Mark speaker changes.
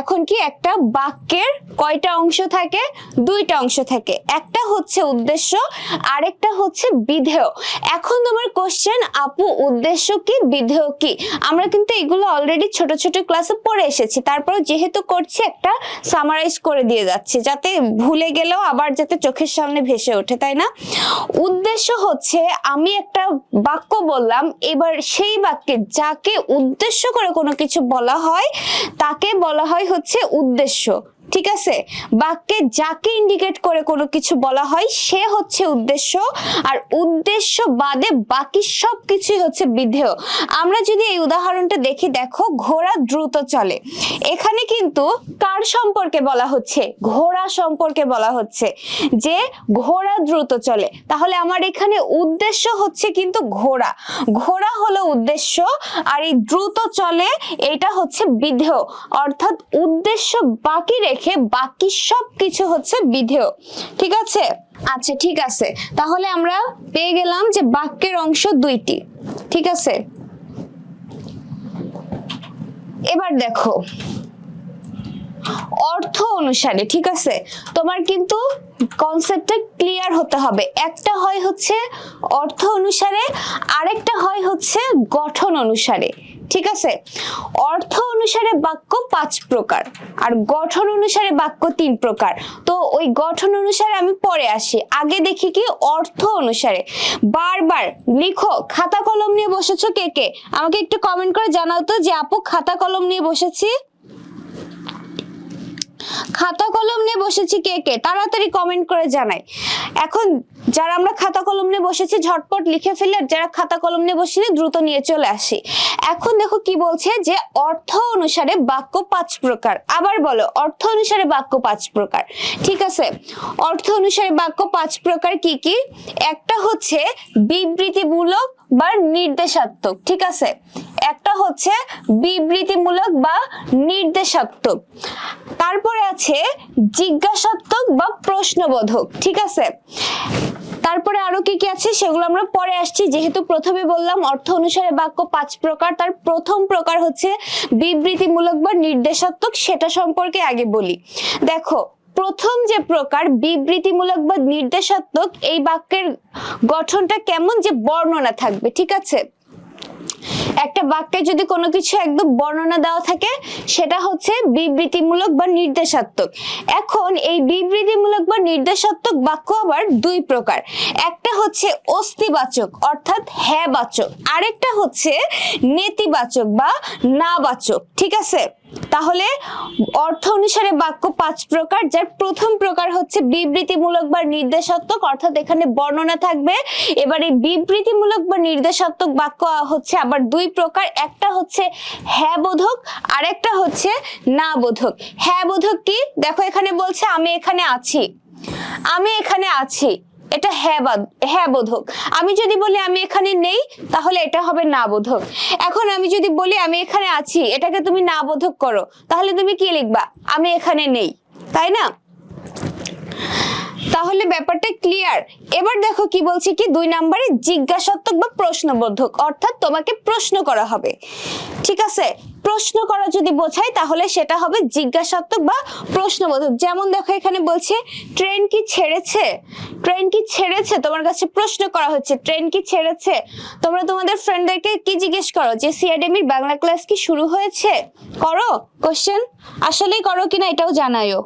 Speaker 1: এখন কি একটা বাক্যের কয়টা অংশ থাকে? দুইটা অংশ থাকে। একটা হচ্ছে উদ্দেশ্য, আরেকটা হচ্ছে বিধেয়। এখন তোমার কোশ্চেন আপু, উদ্দেশ্য কি, বিধেয় কি? আমরা কিন্তু এগুলো অলরেডি ছোট ছোট ক্লাসে পড়ে এসেছি। তারপর যেহেতু করছি, একটা সামারাইজ করে দিয়ে যাচ্ছি। যাতে ভুলে গেলেও আবার যাতে চোখের সামনে ভেসে ওঠে, তাই না? উদ্দেশ্য হচ্ছে, আমি একটা বাক্য বললাম, এবার সেই বাক্যে যাকে উদ্দেশ্য করে কোনো কিছু বলা হয়, তাকে বলা হয় হচ্ছে উদ্দেশ্য। ঠিক আছে? বাক্যে যাকে ইন্ডিকেট করে কোনো কিছু বলা হয়, সে হচ্ছে উদ্দেশ্য, আর উদ্দেশ্য বাদে বাকি সব কিছুই হচ্ছে বিধেয়। আমরা যদি এই উদাহরণটা দেখি, দেখো ঘোড়া দ্রুত চলে। এখানে কিন্তু কার সম্পর্কে বলা হচ্ছে? ঘোড়া সম্পর্কে বলা হচ্ছে। যে ঘোড়া দ্রুত চলে। তাহলে আমার এখানে উদ্দেশ্য হচ্ছে কিন্তু ঘোড়া। ঘোড়া হলো উদ্দেশ্য, আর এই দ্রুত চলে এটা হচ্ছে বিধেয়। অর্থাৎ উদ্দেশ্য বাকি রেখে বাকি সব কিছু হচ্ছে বিধেয়। ঠিক আছে? আচ্ছা ঠিক আছে। তাহলে আমরা পেয়ে গেলাম যে বাক্যের অংশ দুইটি। ঠিক আছে? এবার দেখো। অর্থ অনুসারে, ঠিক আছে? তোমার কিন্তু কনসেপ্টটা ক্লিয়ার হতে হবে। একটা হয় হচ্ছে অর্থ অনুসারে, আরেকটা হয় হচ্ছে গঠন অনুসারে। ঠিক আছে? অর্থ অনুসারে বাক্য পাঁচ প্রকার, আর গঠন অনুসারে বাক্য তিন প্রকার। তো ওই গঠন অনুসারে আমি পরে আসি। আগে দেখি কি? অর্থ অনুসারে। বারবার, লিখো, খাতা কলম নিয়ে বসেছো কে কে? আমাকে একটু কমেন্ট করে জানাও তো যে আপু, খাতা কলম নিয়ে বসেছি। খাতা কলম নিয়ে বসেছি কে কে? তাড়াতাড়ি কমেন্ট করে জানাই। এখন যারা আমরা খাতা কলম নিয়ে বসেছি, ঝটপট লিখে ফেলে যারা খাতা কলম নিয়ে বসিনি, দ্রুত নিয়ে চলে আসি। এখন দেখো কি বলছে যে, অর্থ অনুসারে বাক্য পাঁচ প্রকার। আবার বলো, অর্থ অনুসারে বাক্য পাঁচ প্রকার। ঠিক আছে? অর্থ অনুসারে বাক্য পাঁচ প্রকার কি কি? একটা হচ্ছে বিবৃতিমূলক বা নির্দেশাত্মক, ঠিক আছে? একটা হচ্ছে বিবৃতিমূলক বা নির্দেশাত্মক। তারপরে আছে জিজ্ঞাসাত্মক বা প্রশ্নবোধক, ঠিক আছে? তারপরে আরও কি কি আছে সেগুলো আমরা পরে আসছি। যেহেতু প্রথমে বললাম অর্থ অনুসারে বাক্য পাঁচ প্রকার, তার প্রথম প্রকার হচ্ছে বিবৃতিমূলক বা নির্দেশাত্মক, সেটা সম্পর্কে আগে বলি। দেখো প্রথম যে প্রকার বিবৃতিমূলক বা নির্দেশাত্মক এই বাক্যের গঠনটা কেমন যে বর্ণনা থাকবে, ঠিক আছে? একটা বাক্যে যদি কোনো কিছু একদম বর্ণনা দেওয়া থাকে, সেটা হচ্ছে বিবৃতিমূলক বা নির্দেশাত্মক। এখন এই বিবৃতিমূলক বা নির্দেশাত্মক বাক্য আবার দুই প্রকার। একটা হচ্ছে অস্তিবাচক অর্থাৎ হ্যাঁ বাচক আরেকটা হচ্ছে নেতিবাচক বা না বাচক ঠিক আছে? তাহলে অর্থ অনুসারে বাক্য পাঁচ প্রকার, যার প্রথম প্রকার হচ্ছে বিবৃতিমূলক বা নির্দেশাত্মক, অর্থাৎ এখানে বর্ণনা থাকবে। এবার এই বিবৃতিমূলক বা নির্দেশাত্মক বাক্য হচ্ছে আবার দুই প্রকার, একটা হচ্ছে হ্যাঁ বোধক আর একটা হচ্ছে না বোধক। হ্যাঁ বোধক কি? দেখো এখানে বলছে, আমি এখানে আছি। আমি এখানে আছি। এটা হ্যাঁ হ্যাঁ বোধক। আমি যদি বলি আমি এখানে নেই, তাহলে এটা হবে না বোধক। এখন আমি যদি বলি আমি এখানে আছি, এটাকে তুমি না বোধক করো, তাহলে তুমি কি লিখবা? আমি এখানে নেই। তাই না? তাহলে ব্যাপারটা ক্লিয়ার এবার দেখো কি বলছি কি, দুই নম্বরে জিজ্ঞাসাত্মক বা প্রশ্নবোধক, অর্থাৎ তোমাকে প্রশ্ন করা হবে। ঠিক আছে? প্রশ্ন করা যদি বোঝায়, তাহলে সেটা হবে জিজ্ঞাসাত্মক বা প্রশ্নবোধক। যেমন দেখো এখানে বলছে, ট্রেন কি ছেড়েছে? ট্রেন কি ছেড়েছে? তোমার কাছে প্রশ্ন করা হচ্ছে, ট্রেন কি ছেড়েছে? তোমরা তোমাদের ফ্রেন্ডদেরকে কি জিজ্ঞেস করো? যে সিআইডেমির বাংলা ক্লাস কি শুরু হয়েছে? করো? কোশ্চেন আসলেই করো কিনা এটাও জানাইও